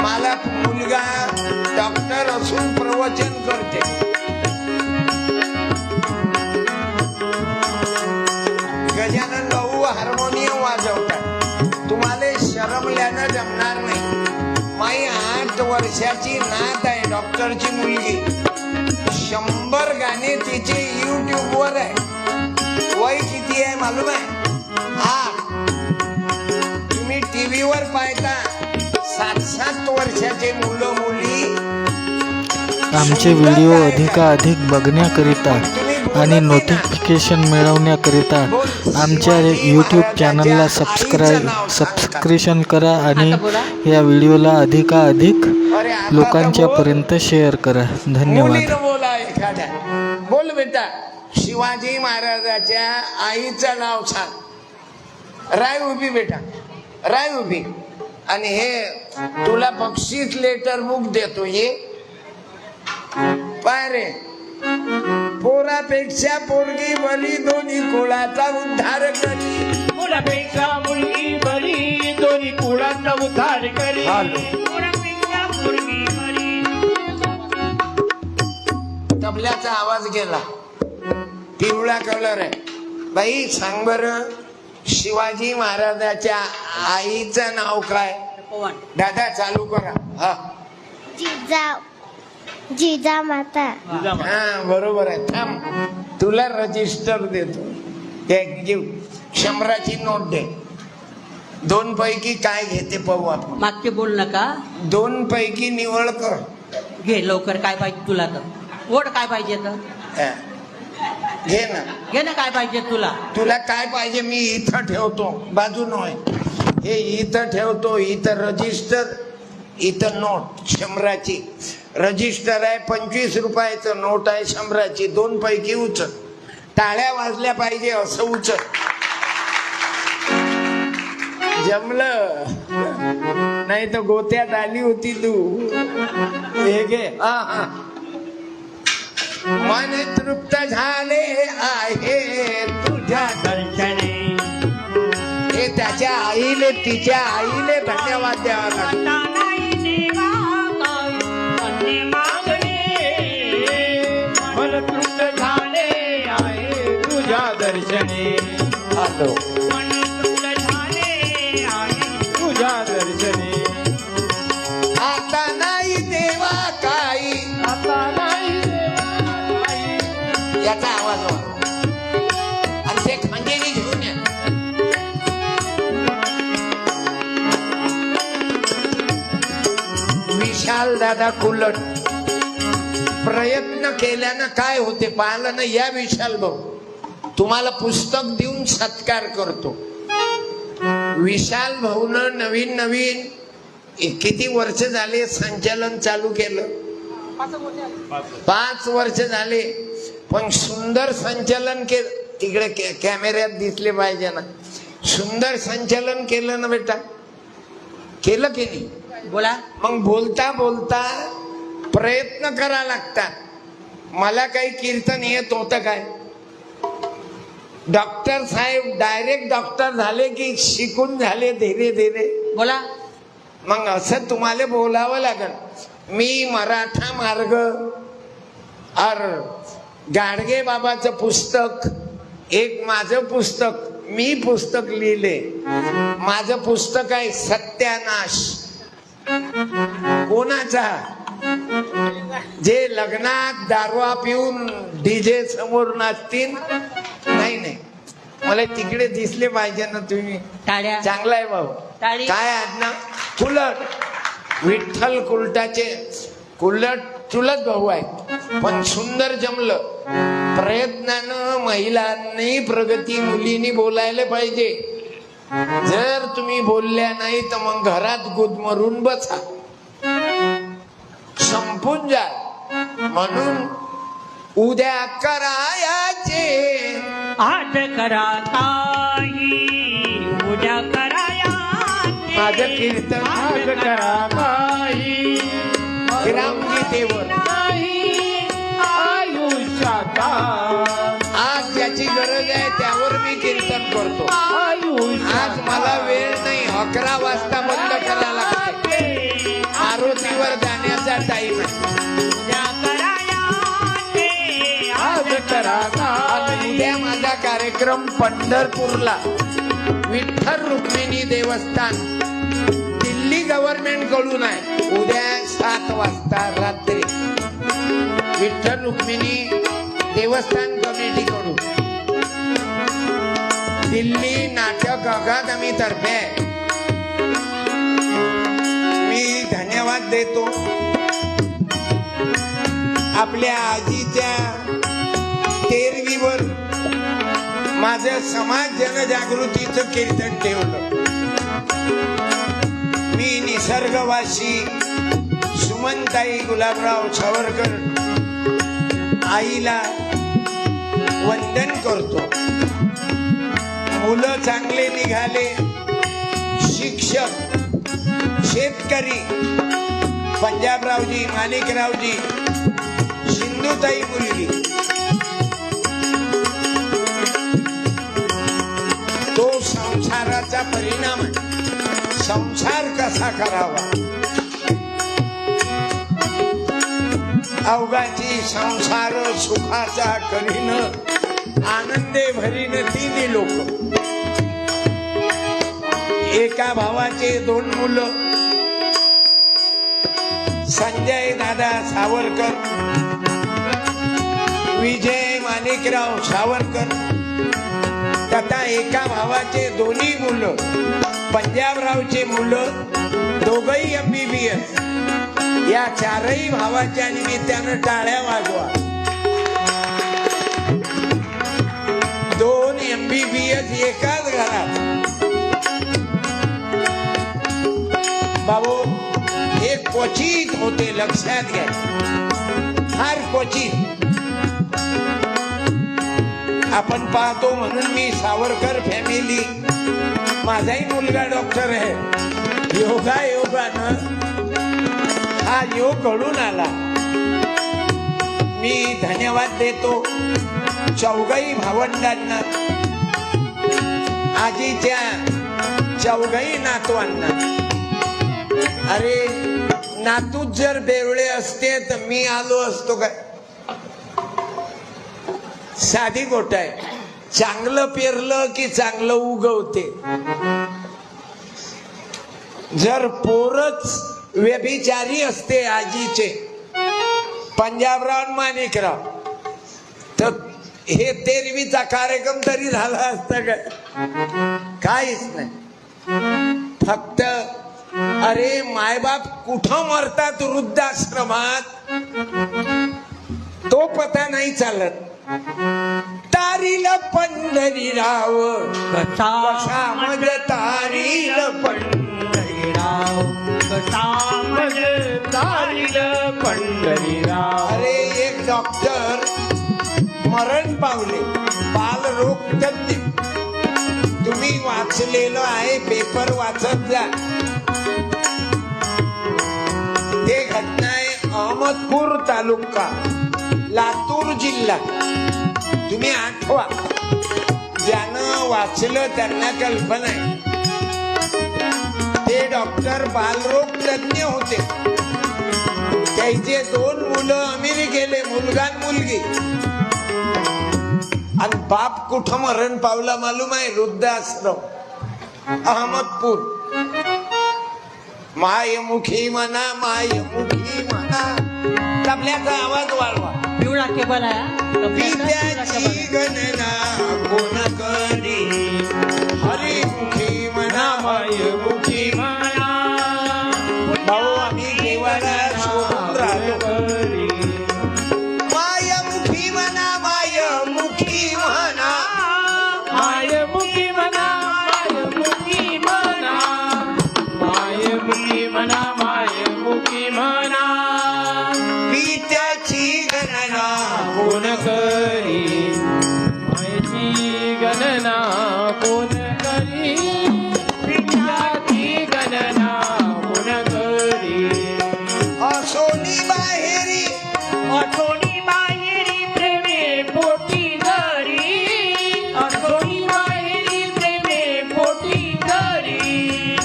मला मुलगा डॉक्टर असून प्रवचन करते. गजानन भाऊ हार्मोनियम वाजवतात. तुम्हाला शरमल्यानं जमणार नाही. माई आठ वर्षाची नात आहे डॉक्टरची मुलगी. शंभर गाणे तिचे युट्यूब वर आहे. वय किती आहे मालूम आहे? वर्षाचे मुलं मुली. आमचे व्हिडिओ अधिकाधिक बघण्याकरिता आणि नोटिफिकेशन मिळवण्याकरिता आमच्या यूट्यूब चॅनलला सबस्क्राईब सबस्क्रिप्शन करा आणि या व्हिडिओला अधिकाधिक अरे आता तर लोकांच्या बोल. पर्यंत शेअर करा. धन्यवाद. बोल बेटा. शिवाजी महाराजाच्या आईचं नाव सांग. राय उभी बेटा. राय उभी. आणि हे तुला बक्षीस लेटर बुक देतो ये पाय रे. पोरापेक्षा पोरगी बली दोन्ही कुळाचा उद्धार करी. मुलापेक्षा मुलगी बरी दोन्ही कुळाचा उद्धार करी. मुलगी तबल्याचा आवाज गेला. पिवळा कलर आहे. बाई सांग बर शिवाजी महाराजाच्या आईचं नाव काय? दादा चालू करा. हा. जिजा जिजा माता. हा बरोबर आहे. थांब. तुला रजिस्टर देतो. घेऊ शंभराची नोट दे. दोन पैकी काय घेते पाहू आपण? मागचे बोल नका. दोन पैकी निवड कर. घे लवकर. काय पाहिजे तुला तर. ओढ काय पाहिजे तर. हा. घे ना. घे ना काय पाहिजे तुला. तुला काय पाहिजे मी इथं ठेवतो. बाजू नव्हे हे इथं ठेवतो इथं रजिस्टर इथं नोट शंभराची. रजिस्टर आहे पंचवीस रुपयाचं नोट आहे शंभराची. दोन पैकी उचल. टाळ्या वाजल्या पाहिजे असं उचल. जमलं? नाही तर गोत्यात आली होती तू. हे घे. हा हा. मन तृप्त झाले आहे तुझ्या दर्शन आईले तिच्या आईले धन्यवाद द्यावा लागतो झाले आहे तुझ्या दर्शने आलो. विशाल दादा कुलट. प्रयत्न केल्यानं काय होते पाहिलं ना या विशाल भाऊ. तुम्हाला पुस्तक देऊन सत्कार करतो. विशाल भाऊन नवीन नवीन किती वर्ष झाले संचालन चालू केलं? पाच वर्ष झाले. पण सुंदर संचालन केलं तिकडे कॅ- कॅमेऱ्यात दिसले पाहिजे ना. सुंदर संचालन केलं ना बेटा? केलं की नाही? बोला. मग बोलता बोलता प्रयत्न करा लागतात मला काही कीर्तन येत होतं काय? डॉक्टर साहेब डायरेक्ट डॉक्टर झाले की शिकून झाले धीरे धीरे. बोला. मग असं तुम्हाला बोलावं लागल. मी मराठा मार्ग और गाडगे बाबाचं पुस्तक एक माझं पुस्तक मी पुस्तक लिहिले. माझं पुस्तक आहे सत्यानाश. कोणाचा? जे लग्नात दारवा पिऊन डीजे समोर नाचतील नाही नाही. मला तिकडे दिसले पाहिजे ना तुम्ही. टाळ्या. चांगला आहे भाऊ. टाळी. काय आडनाव कुलट विठ्ठल कुलटाचे कुलट चुलत भाऊ आहे पण सुंदर जमलं. प्रयत्नानं महिलांनी प्रगती मुलींनी बोलायला पाहिजे. जर तुम्ही बोलल्या नाही तर मग घरात गुदमरून बसा. संपून जा. म्हणून उद्या करायाचे आठ करा उद्या कराया माझं कीर्तन आठ करा ताई. ग्रामगीतेवर अकरा वाजता बंद करायला लागते आरोतीवर जाण्याचा टाईम उद्या माझा कार्यक्रम पंढरपूरला. विठ्ठल रुक्मिणी देवस्थान. दिल्ली गव्हर्नमेंटकडून आहे. उद्या सात वाजता रात्री. विठ्ठल रुक्मिणी देवस्थान कमिटी कडून. दिल्ली नाटक अकादमी तर्फे धन्यवाद देतो आपल्या आजीच्या तेरवीवर माझं समाज जनजागृतीचं कीर्तन ठेवलं. मी निसर्गवासी सुमनताई गुलाबराव सावरकर आईला वंदन करतो. मुलं चांगले निघाले शिक्षक शेतकरी पंजाबरावजी माणिकरावजी सिंधुताई मुलगी. तो संसाराचा परिणाम आहे. संसार कसा करावा? अवघाची संसार सुखाचा करीन आनंदे भरीन तिन्ही लोक. एका भावाचे दोन मुलं संजय दादा सावरकर विजय माणिकराव सावरकर तथा एका भावाचे दोन्ही मुलं पंजाबरावचे मुलं दोघही एमबीबीएस या चारही भावाच्या निमित्तानं टाळ्या वाजवा. दोन एमबीबीएस एकाच घरात. बाबू क्वचित होते लक्षात घ्या फार क्वचित आपण पाहतो म्हणून मी सावरकर फॅमिली माझाही मुलगा डॉक्टर आहे. योगा योगानं हा योग घडून आला. मी धन्यवाद देतो चौघाई भावंडांना. आजीच्या चौघाई नातवांना. अरे नातूच जर बेरुळे असते तर मी आलो असतो काय? साधी गोट आहे. चांगलं पेरलं की चांगलं उगवते. जर पोरच व्यभिचारी असते आजीचे पंजाबराव माणिकराव तर हे तेरवीचा कार्यक्रम तरी झाला असता काय? काहीच नाही. फक्त अरे मायबाप कुठं मरतात वृद्धाश्रमात? तो पता नाही चालत. तारील पंढरीराव कसा मज तारील पंढरीराव सामज तारील पंढरीराव अरे एक डॉक्टर मरण पावले. बालरोग तज्ञ तुम्ही वाचलेलं आहे पेपर वाचत जा. अहमदपूर तालुका लातूर जिल्हा. तुम्ही आठवा. ज्यानं वाचलं त्यांना कल्पना आहे. ते डॉक्टर बालरोग तज्ज्ञ होते. त्याचे दोन मुलं अमेरिकेले मुलगा आणि मुलगी. आणि बाप कुठं मरण पावला मालूम आहे? वृद्धाश्रम अहमदपूर. मायमुखी म्हणा मायमुखी म्हणा. तबल्याचा आवाज वाढवा. पिवळा केबल आहे आहे. गणना कोण करी कोण करी मायची गणना कोण करी विद्याची गणना कोण करी असोनी बाहेरी आठवणी माहेरी प्रेमे पोटी धरी आठवणी माहेरी प्रेमे पोटी धरी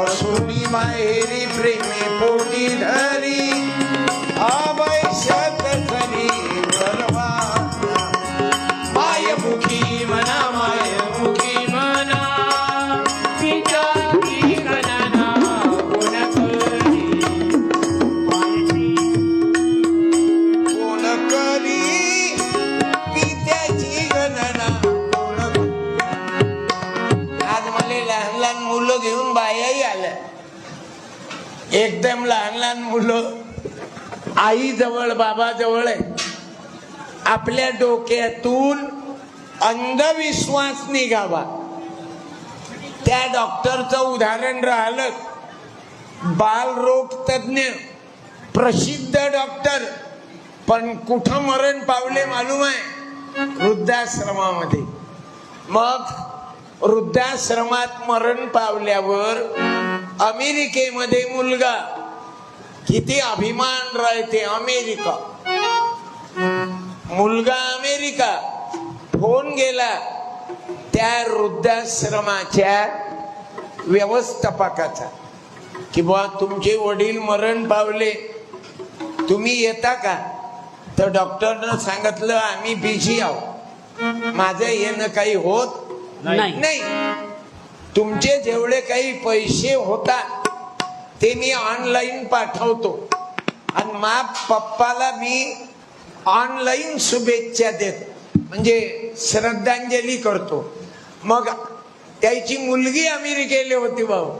असोनी माहेरी प्रेमे पोटी धरी आई जवळ बाबा जवळ आहे. आपल्या डोक्यातून अंधविश्वास निघावा. त्या डॉक्टरचं उदाहरण राहिलं. बालरोग तज्ज्ञ प्रसिद्ध डॉक्टर पण कुठं मरण पावले मालूम आहे? वृद्धाश्रमामध्ये. मग वृद्धाश्रमात मरण पावल्यावर अमेरिकेमध्ये मुलगा किती अभिमान राहते अमेरिका. मुलगा अमेरिका फोन गेला त्या वृद्धाश्रमाच्या व्यवस्थापकाचा की बुवा तुमचे वडील मरण पावले. तुम्ही येता का? तर डॉक्टरनं सांगितलं आम्ही बिझी आहोत. माझं येणं काही होत नाही. नाही. तुमचे जेवढे काही पैसे होतात ते मी ऑनलाईन पाठवतो. आणि मा पप्पाला मी ऑनलाईन शुभेच्छा देत. म्हणजे श्रद्धांजली करतो. मग त्याची मुलगी अमेरिकेला होती भाऊ.